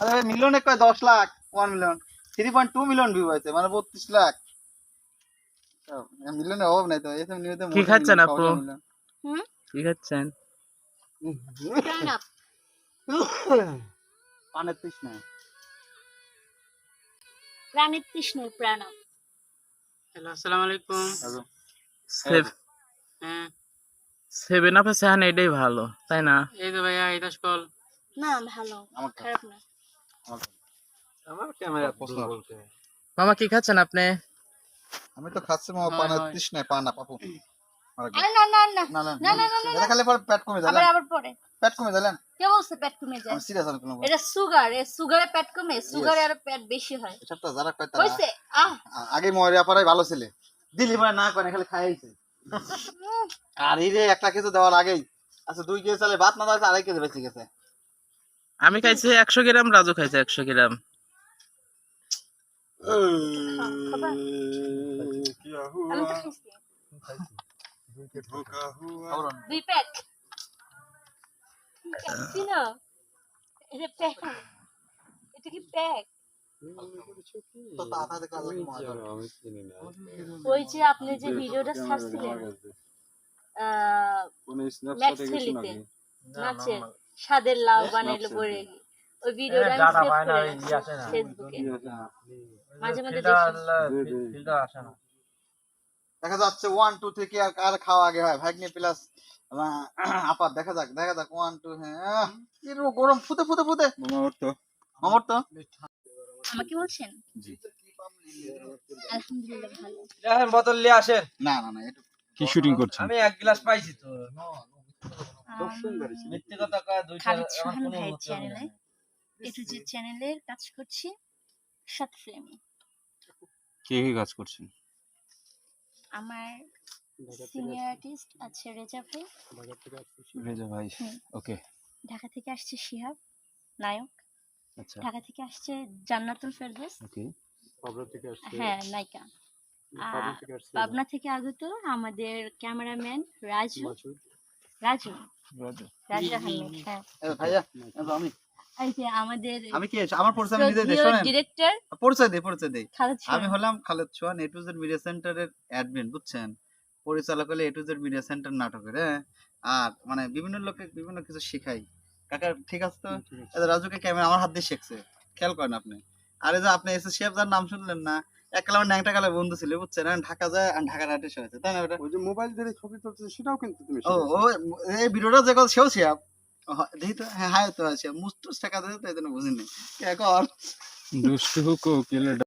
আরে মিলিয়নে কয়? দশ lakh. One million three point two million view হয়েছে মানে বত্রিশ লাখ। মিলিয়নের অভাব নাই তো এসব নিউজে কি খাচ্ছেন আপু? হুম কি খাচ্ছেন? তৃষ্ণা। প্রাণের তৃষ্ণের প্রণব হ্যালো আসসালামু আলাইকুম। হ্যালো। সেভ হ্যাঁ। সেভেন আপে সেহান এটাই ভালো তাই না? এই তো ভাইয়া এটা কল না ভালো খারাপ না। আমার ক্যামেরা পছন্দ বলতে। মামা কি খাচ্ছেন আপনি? আমি তো খাচ্ছি মামা হয়, হয়। তৃষ্ণায় পানা পাপু। আরে না না না। না না না, না, না, না, এটা খালি পরে পেট কমে আবার আবার পরে। পেট কমে দিলেন কে বলছে পেট কমে যায়? আমি সিরিয়াস আমি এটা সুগার এ সুগারে পেট কমে সুগারে আরও পেট বেশি হয়। এসবটা যারা কয় তারা হইছে? আগে ময়রা পাড়াই ভালো ছিলে। দিলি পরে না করে খালি খাইছে। আর এই একটা কিছু দেওয়ার আগেই। আচ্ছা দুই কেজি চালে ভাত না দেওয়া আড়াই কেজি বেঁচে গেছে। আমি খাইছি একশো গ্রাম রাজু খাইছে একশো গ্রাম। ওই যে আপনি যে ভিডিওটা ছাড়ছিলেন আহ, কোন ম্যাক্স স্ন্যাপচ্যাটে গেছো ফেলিতে নাকি? নাচে। স্বাদের লাউ বানাইলো পরে। ওই ভিডিওটা আমি সেভ করে ফেসবুকে মাঝে মাঝে দেখি। দেখা যাচ্ছে ওয়ান টু থেকে আর কার খাওয়া আগে হয়? ভাগ্নি প্লাস আপার দেখা যাক দেখা যাক ওয়ান টু হ্যাঁ কি গরম ফুতে ফুতে ফুতে মামা ওর তো আমার তো আমাকে বলছেন? জি। আলহামদুলিল্লাহ ভালো। দেখেন বোতল নিয়ে আসেন। না না না কি শুটিং করছেন? আমি এক গ্লাস পাইছি তো। আম, মিথ্যে কথা কয় দুই খালিদ সোহান আমার ভাইয়ের চ্যানেলে এটু যে চ্যানেলের কাজ করছি সাত ফ্রেমে কে কি কাজ করছেন? আমার সিনিয়র আর্টিস্ট আছে রেজা ভাই। রেজা ভাই ওকে। ঢাকা থেকে আসছে শিহাব নায়ক। আচ্ছা। ঢাকা থেকে আসছে জান্নাতুল ফেরদৌস। ওকে। হ্যাঁ নায়িকা। পাবনা থেকে আগত আমাদের ক্যামেরাম্যান রাজু। রাজু রাজু। আহমেদ হ্যাঁ। ভাইয়া আমি। এই যে আমাদের আমি কি? আমার পরিচয় আমি নিজে দিই শোনেন। ডিরেক্টর পরিচয় দিই পরিচয় দিই। আমি হলাম Khaled Sohan A to Z media সেন্টারের অ্যাডমিন বুঝছেন? পরিচালক হলে A to Z media centre নাটকের হ্যাঁ? আর মানে বিভিন্ন লোককে বিভিন্ন কিছু শেখাই। কাকা ঠিক আছে তো? রাজুকে ক্যামেরা আমার হাত দিয়ে শিখছে। খেয়াল করেন আপনি। আর এই যে আপনি এসে শেফ যার নাম শুনলেন না এক কালে আমার ন্যাংটা কালে বন্ধু ছিল বুঝছেন? ঢাকা যায় আর ঢাকা হয়েছে তাই না ওটা ওই যে মোবাইল ধরে ছবি তুলছে সেটাও কিন্তু তুমি ও ও এই ভিডিওটা যে সেও শেয়াব দেখি তো হ্যাঁ হ্যাঁ তো আছে মুস্তুস টাকা দিতে তাই জন্য বুঝিনি। এখন দুষ্টু কোকিল